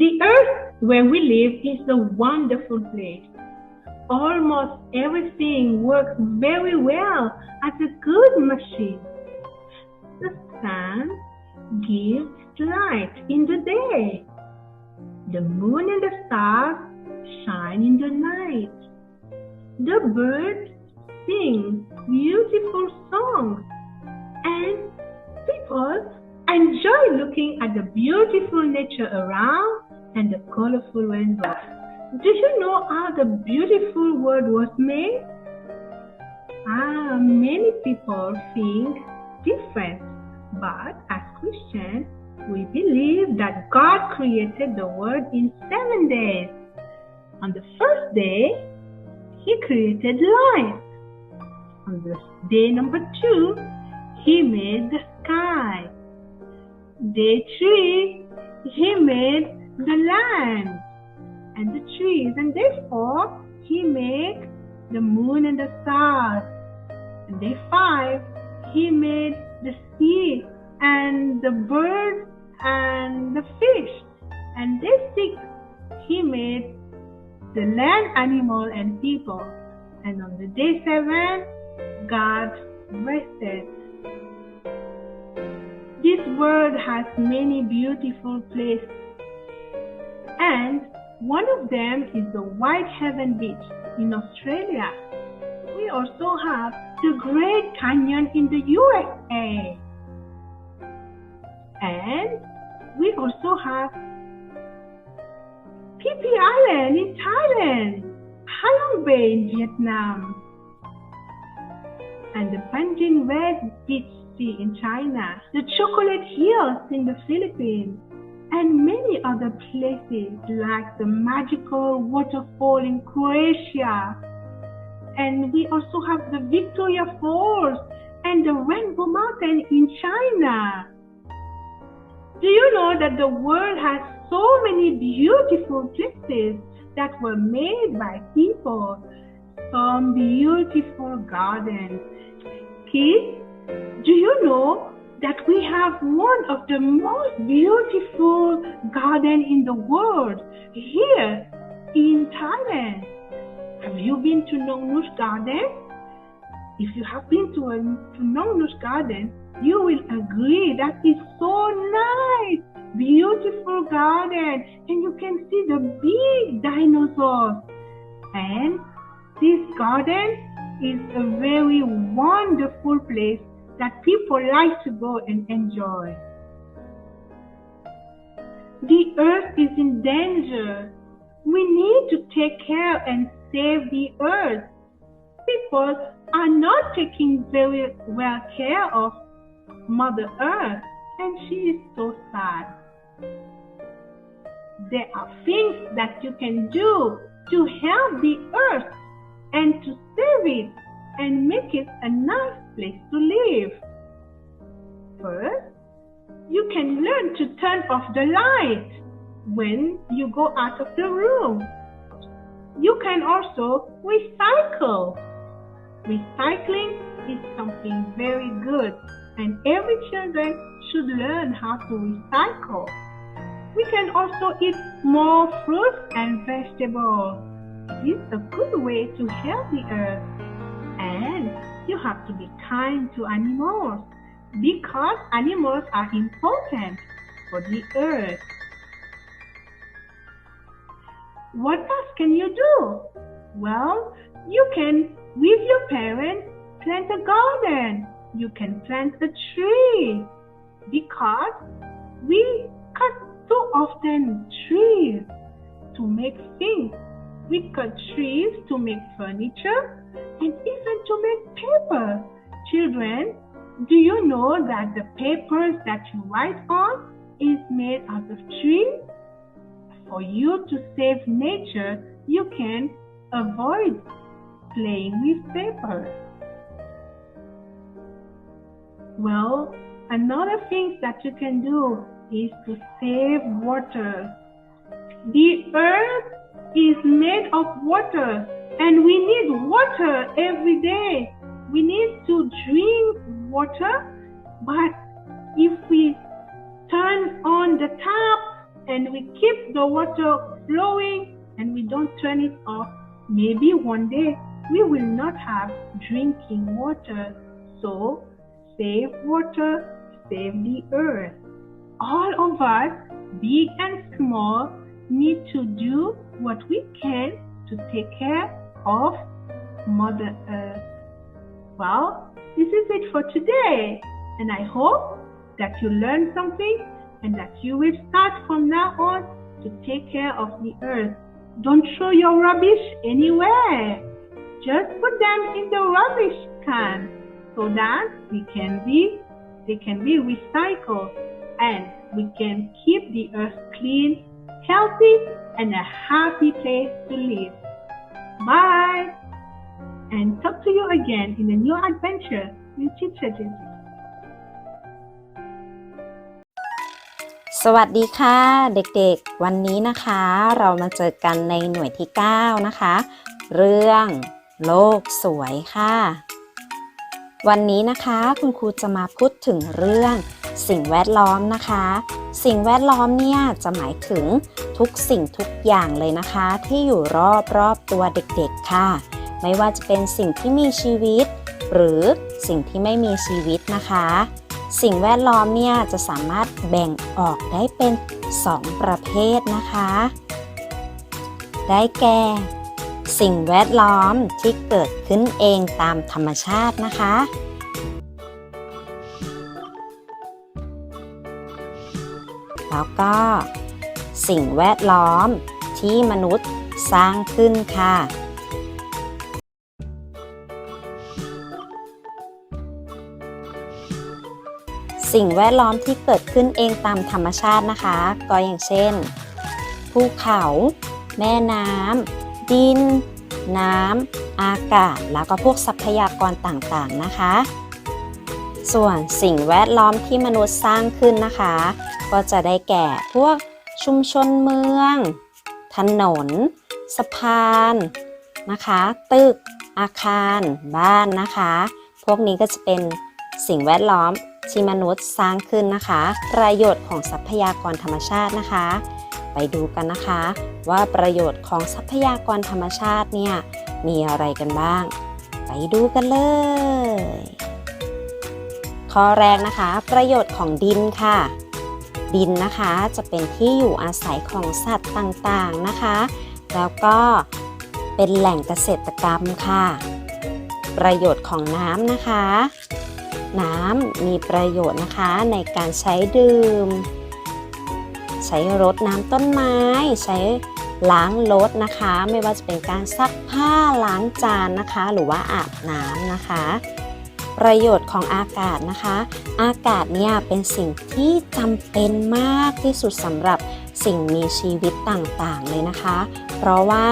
The earth where we live is a wonderful place. Almost everything works very well as a good machine. The sun gives light in the day. The moon and the stars shine in the night. The birds sing beautiful songs and people enjoy looking at the beautiful nature around and the colorful rainbow. Do you know how the beautiful world was made? Ah, many people think different, but as Christians, we believe that God created the world in seven days. On the first day, He created light. On the day number two, He made the sky. Day three, He made the land and the trees, and therefore He made the moon and the stars. And day five, He made the sea and the birds and the fish. And day six, He made the land animal and people. And on the day seven, God rested. This world has many beautiful places, and one of them is the Whitehaven Beach in Australia. We also have the Great Canyon in the USA. And we also have Phi Phi Island in Thailand, Halong Bay in Vietnam, and the Panjin West Beach Sea in China, the Chocolate Hills in the Philippines, and many other places like the magical waterfall in Croatia. And we also have the Victoria Falls and the Rainbow Mountain in China. Do you know that the world has so many beautiful places that were made by people? Some beautiful gardens. Kids, do you know that we have one of the most beautiful garden in the world here in Thailand? Have you been to Nong Nush Garden? If you have been to, a, to Nong Nush Garden, you will agree that it's so nice, beautiful garden, and you can see the big dinosaurs. And this garden is a very wonderful place that people like to go and enjoy. The earth is in danger. We need to take care and save the earth. People are not taking very well care of Mother Earth, and she is so sad. There are things that you can do to help the earth and to save it and make it a nice place to live. First, you can learn to turn off the light when you go out of the room. You can also recycle. Recycling is something very good and every children should learn how to recycle. We can also eat more fruits and vegetables. This is a good way to help the earth. And you have to be kind to animals because animals are important for the earth. What else can you do? Well, you can, with your parents, plant a garden. You can plant a tree because we cut too often trees to make things. We cut trees to make furniture and even to make paper. Children, do you know that the papers that you write on is made out of trees? For you to save nature, you can avoid playing with paper. Well, another thing that you can do is to save water. The earth is made of water and we need water every day. We need to drink water, but if we turn on the tap and we keep the water flowing and we don't turn it off, maybe one day we will not have drinking water. So save water, save the earth. All of us, big and small, need to do what we can to take care of Mother Earth. Well, this is it for today, and I hope that you learned something and that you will start from now on to take care of the earth. Don't throw your rubbish anywhere. Just put them in the rubbish can so that they can be they can be recycled and we can keep the earth clean, healthy, and a happy place to live. Bye! And talk to you again in a new adventure with Teacher Jessie. สวัสดีค่ะ เด็กๆ วันนี้นะคะ เรามาเจอกันในหน่วยที่ 9 นะคะ เรื่องโลกสวยค่ะ วันนี้นะคะคุณครูจะมาพูดถึงเรื่องสิ่งแวดล้อมนะคะ สิ่งแวดล้อมเนี่ยจะหมายถึงทุกสิ่งทุกอย่างเลยนะคะ ที่อยู่รอบรอบตัวเด็กๆค่ะ ไม่ว่าจะเป็นสิ่งที่มีชีวิต หรือสิ่งที่ไม่มีชีวิตนะคะ สิ่งแวดล้อมเนี่ยจะสามารถแบ่งออกได้เป็น 2 ประเภทนะคะ ได้แก่ สิ่งแวดล้อมที่เกิดขึ้นเองตามธรรมชาตินะคะแล้วก็สิ่งแวดล้อมที่มนุษย์สร้างขึ้นค่ะ สิ่งแวดล้อมที่เกิดขึ้นเองตามธรรมชาตินะคะ ก็อย่างเช่น ภูเขา แม่น้ำ ดิน น้ำ อากาศ แล้วก็พวกทรัพยากรต่างๆนะคะ ส่วนสิ่งแวดล้อมที่มนุษย์สร้างขึ้นนะคะ ก็จะได้แก่พวกชุมชนเมือง ถนน สะพานนะคะ ตึก อาคาร บ้านนะคะ พวกนี้ก็จะเป็นสิ่งแวดล้อม ที่มนุษย์สร้างขึ้นนะคะ ประโยชน์ของทรัพยากรธรรมชาตินะคะ ไปดูกันนะคะ ว่าประโยชน์ของทรัพยากรธรรมชาติเนี่ยมีอะไรกันบ้าง ไปดูกันเลย ข้อแรกนะคะ ประโยชน์ของดินค่ะ ดินนะคะจะเป็นที่อยู่อาศัยของสัตว์ต่างๆนะคะ แล้วก็เป็นแหล่งเกษตรกรรมค่ะ ประโยชน์ของน้ำนะคะ น้ำมีประโยชน์นะคะในการใช้ดื่ม ใช้รดน้ำต้นไม้ ใช้ล้างรถนะคะ ไม่ว่าจะเป็นการซักผ้าล้างจานนะคะ หรือว่าอาบน้ำนะคะ ประโยชน์ของอากาศนะคะ อากาศเนี่ยเป็นสิ่งที่จำเป็นมากที่สุดสำหรับสิ่งมีชีวิตต่างๆเลยนะคะ เพราะว่า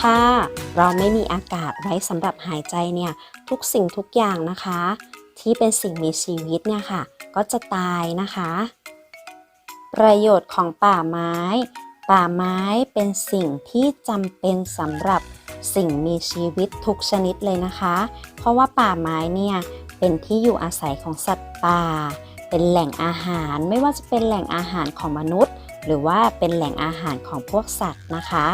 ถ้าเราไม่มีอากาศไว้สำหรับหายใจเนี่ยทุกสิ่งทุกอย่างนะคะ ที่เป็นสิ่งมีชีวิตเนี่ยค่ะ ก็จะตายนะคะ ประโยชน์ของป่าไม้ ป่าไม้เป็นสิ่งที่จำเป็นสำหรับสิ่งมีชีวิตทุกชนิดเลยนะคะ เพราะว่าป่าไม้เนี่ยเป็นที่อยู่อาศัยของสัตว์ป่า เป็นแหล่งอาหารไม่ว่าจะเป็นแหล่งอาหารของมนุษย์ หรือว่าเป็นแหล่งอาหารของพวกสัตว์นะคะ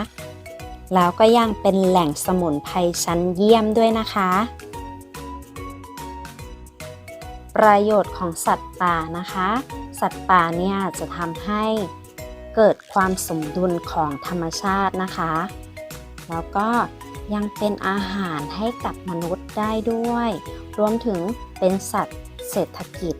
แล้วก็ยังเป็นแหล่งสมุนไพรชั้นเยี่ยมด้วยนะคะ ประโยชน์ของสัตว์ป่านะคะ สัตว์ป่าเนี่ยจะทำให้เกิดความสมดุลของธรรมชาตินะคะ แล้วก็ยังเป็นอาหารให้กับมนุษย์ได้ด้วย รวมถึงเป็นสัตว์เศรษฐกิจ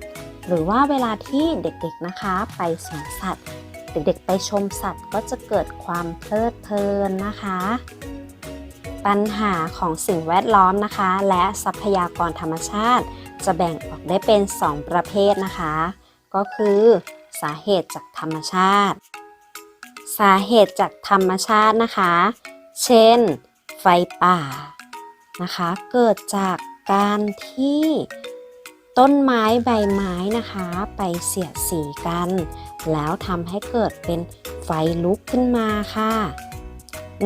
หรือว่าเวลาที่เด็กๆนะคะ ไปสวนสัตว์ เด็กๆไปชมสัตว์ก็จะเกิดความเพลิดเพลินนะคะ ปัญหาของสิ่งแวดล้อมนะคะ และทรัพยากรธรรมชาติ จะแบ่งออกได้เป็น 2 ประเภทนะคะ ก็คือสาเหตุจากธรรมชาติ สาเหตุจากธรรมชาตินะคะ เช่น ไฟป่านะคะ เกิดจากการที่ต้นไม้ใบไม้นะคะ ไปเสียดสีกัน แล้วทำให้เกิดเป็นไฟลุกขึ้นมาค่ะ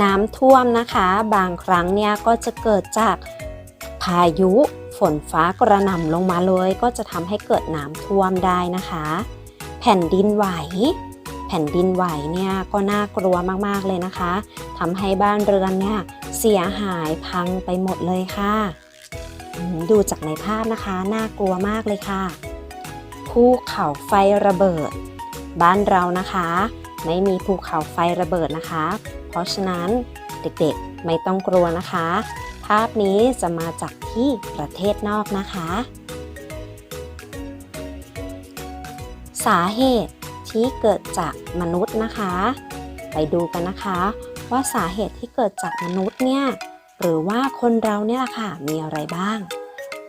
น้ำท่วมนะคะ บางครั้งเนี่ยก็จะเกิดจากพายุ นฟ้ากระหน่ำลงมาเลย ก็จะทำให้เกิดน้ำท่วมได้นะคะ แผ่นดินไหว แผ่นดินไหวเนี่ยก็น่ากลัวมากๆเลยนะคะทำให้บ้านเรือนเนี่ยเสียหายพังไปหมดเลยค่ะ ดูจากในภาพนะคะ น่ากลัวมากเลยค่ะภูเขาไฟระเบิด บ้านเรานะคะ ไม่มีภูเขาไฟระเบิดนะคะ เพราะฉะนั้นเด็กๆไม่ต้องกลัวนะคะาพนี้จะมาจากที่ประเทศนอกนะคะ สาเหตุที่เกิดจากมนุษย์นะคะ ไปดูกันนะคะ ว่าสาเหตุที่เกิดจากมนุษย์เนี่ยหรือว่าคนเราเนี่ยแหละค่ะมีอะไรบ้าง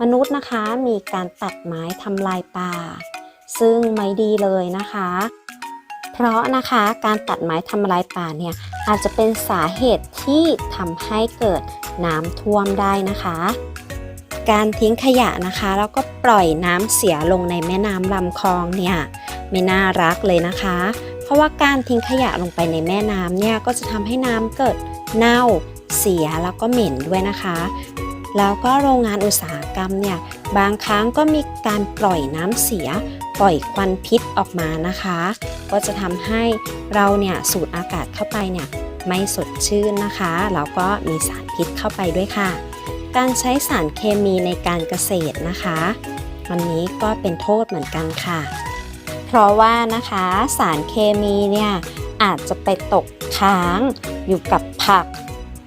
มนุษย์นะคะมีการตัดไม้ทำลายป่า ซึ่งไม่ดีเลยนะคะ เพราะนะคะการตัดไม้ทำลายป่าเนี่ยอาจจะเป็นสาเหตุที่ทำให้เกิดน้ำท่วมได้นะคะ การทิ้งขยะนะคะ แล้วก็ปล่อยน้ำเสียลงในแม่น้ำลำคลองเนี่ยไม่น่ารักเลยนะคะ เพราะว่าการทิ้งขยะลงไปในแม่น้ำเนี่ยก็จะทำให้น้ำเกิดเน่าเสียแล้วก็เหม็นด้วยนะคะ แล้วก็โรงงานอุตสาหกรรมเนี่ยบางครั้งก็มีการปล่อยน้ำเสีย ล่อยควันพิษออกมานะคะ ก็จะทำให้เราเนี่ยสูดอากาศเข้าไปเนี่ยไม่สดชื่นนะคะ แล้วก็มีสารพิษเข้าไปด้วยค่ะ การใช้สารเคมีในการเกษตรนะคะ วันนี้ก็เป็นโทษเหมือนกันค่ะ เพราะว่านะคะสารเคมีเนี่ยอาจจะไปตกค้างอยู่กับผัก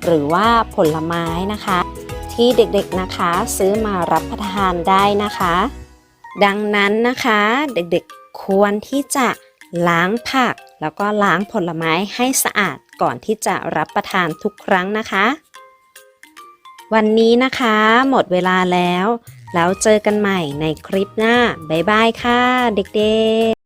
หรือว่าผลไม้นะคะ ที่เด็กๆนะคะซื้อมารับประทานได้นะคะ ดังนั้นนะคะเด็กๆควรที่จะล้างผัก แล้วก็ล้างผลไม้ให้สะอาดก่อนที่จะรับประทานทุกครั้งนะคะ วันนี้นะคะ หมดเวลาแล้ว แล้วเจอกันใหม่ในคลิปหน้า บ๊ายบายค่ะ เด็กๆ